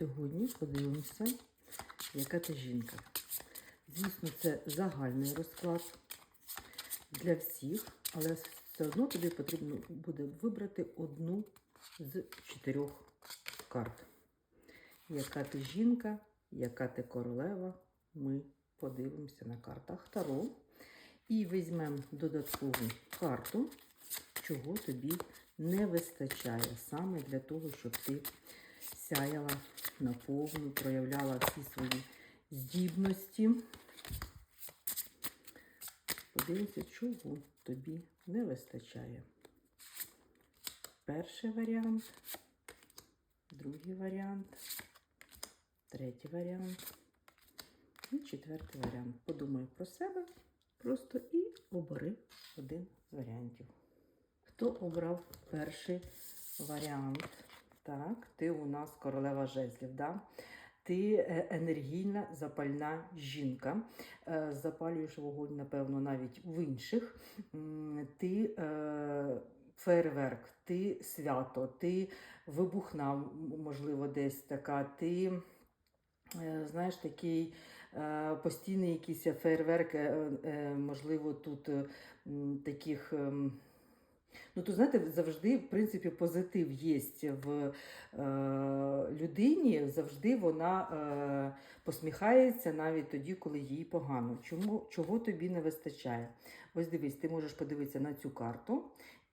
Сьогодні подивимося, яка ти жінка. Звісно, це загальний розклад для всіх, але все одно тобі потрібно буде вибрати одну з чотирьох карт. Яка ти жінка, яка ти королева, ми подивимося на картах Таро. І візьмемо додаткову карту, чого тобі не вистачає саме для того, щоб ти сяяла наповну, проявляла всі свої здібності. Подивимося, чого тобі не вистачає. Перший варіант, другий варіант, третій варіант і четвертий варіант. Подумай про себе просто і обери один з варіантів. Хто обрав перший варіант? Так, ти у нас королева жезлів, да? Ти е, енергійна, запальна жінка. Е, Запалюєш вогонь, напевно, навіть в інших. Ти е, фейерверк, ти свято, ти вибухна, можливо, десь така. Ти знаєш, такий постійний якийсь фейерверк, можливо, тут таких. Ну, то знаєте, завжди, в принципі, позитив є в е, людині, завжди вона е, посміхається навіть тоді, коли їй погано. Чому, чого тобі не вистачає? Ось дивись, ти можеш подивитися на цю карту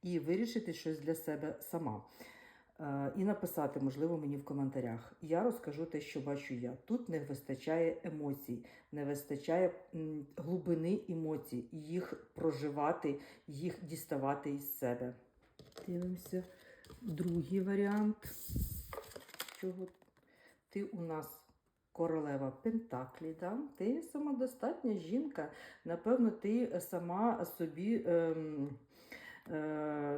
і вирішити щось для себе сама. Е, і написати, можливо, мені в коментарях. Я розкажу те, що бачу я. Тут не вистачає емоцій, не вистачає глибини емоцій, їх проживати, їх діставати із себе. Дивимося. Другий варіант. Чого ти у нас королева Пентаклі, да? ти самодостатня жінка. Напевно, ти сама собі. Ем,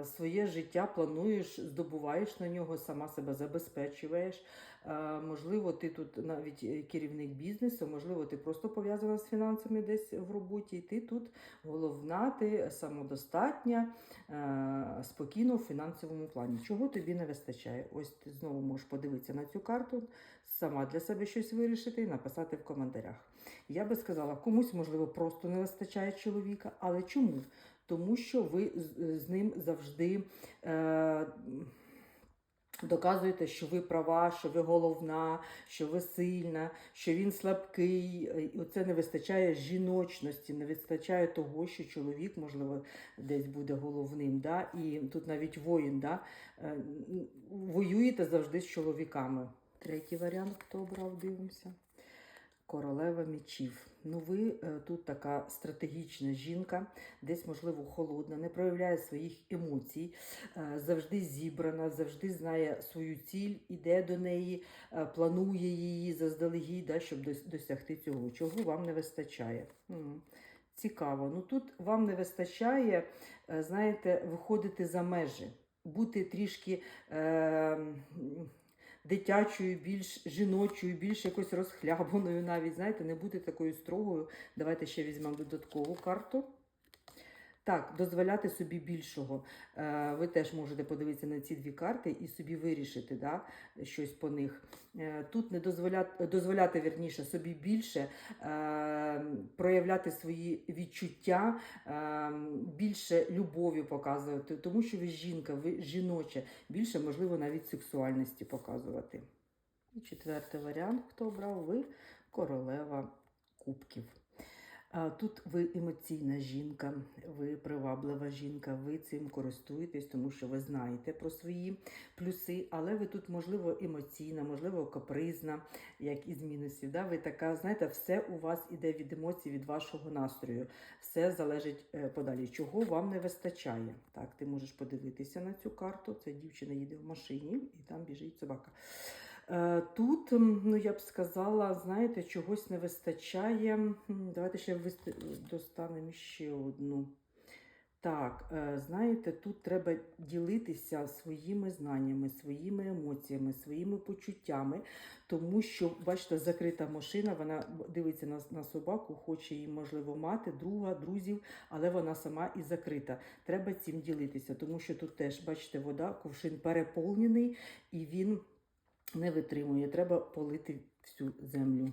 Своє життя плануєш, здобуваєш на нього, сама себе забезпечуєш. Е, Можливо, ти тут навіть е, керівник бізнесу, можливо, ти просто пов'язана з фінансами десь в роботі. І ти тут головна, ти самодостатня, е, спокійно в фінансовому плані. Чого тобі не вистачає? Ось ти знову можеш подивитися на цю карту, сама для себе щось вирішити і написати в коментарях. Я би сказала, комусь, можливо, просто не вистачає чоловіка, але чому? Тому що ви з, ним завжди. Е, Доказуєте, що ви права, що ви головна, що ви сильна, що він слабкий. І оце не вистачає жіночності, не вистачає того, що чоловік, можливо, десь буде головним. Да? І тут навіть воїн, да? Е, воюєте завжди з чоловіками. Третій варіант, хто обрав, дивимося. Королева мечів. Ну, ви е, тут така стратегічна жінка, десь, можливо, холодна, не проявляє своїх емоцій, е, завжди зібрана, завжди знає свою ціль, іде до неї, е, планує її заздалегідь, да, щоб досягти цього. Чого вам не вистачає? Цікаво. Ну тут вам не вистачає, знаєте, виходити за межі, бути трішки. Е, дитячою, більш жіночою, більш якось розхлябаною навіть, знаєте, не бути такою строгою. Давайте ще візьмемо додаткову карту. Так, дозволяти собі більшого. Е, Ви теж можете подивитися на ці дві карти і собі вирішити да, щось по них. Е, Тут не дозволяти, дозволяти вірніше, собі більше е, проявляти свої відчуття, більше любові показувати, тому що ви жінка, ви жіноча, більше, можливо, навіть сексуальності показувати. І четвертий варіант, хто обрав, ви королева кубків. Тут ви емоційна жінка, ви приваблива жінка, ви цим користуєтесь, тому що ви знаєте про свої плюси, але ви тут, можливо, емоційна, можливо, капризна, як із мінусів. Да? Ви така, знаєте, все у вас іде від емоцій, від вашого настрою. Все залежить е, подалі. Чого вам не вистачає? Так, ти можеш подивитися на цю карту. Це дівчина їде в машині і там біжить собака. Е, Тут, ну я б сказала, знаєте, чогось не вистачає. Давайте ще достанемо ще одну. Так, е, знаєте, тут треба ділитися своїми знаннями, своїми емоціями, своїми почуттями, тому що, бачите, закрита машина, вона дивиться на, на собаку, хоче її, можливо, мати, друга, друзів, але вона сама і закрита. Треба цим ділитися, тому що тут теж, бачите, вода, ковшин переповнений, і він не витримує. Треба полити всю землю.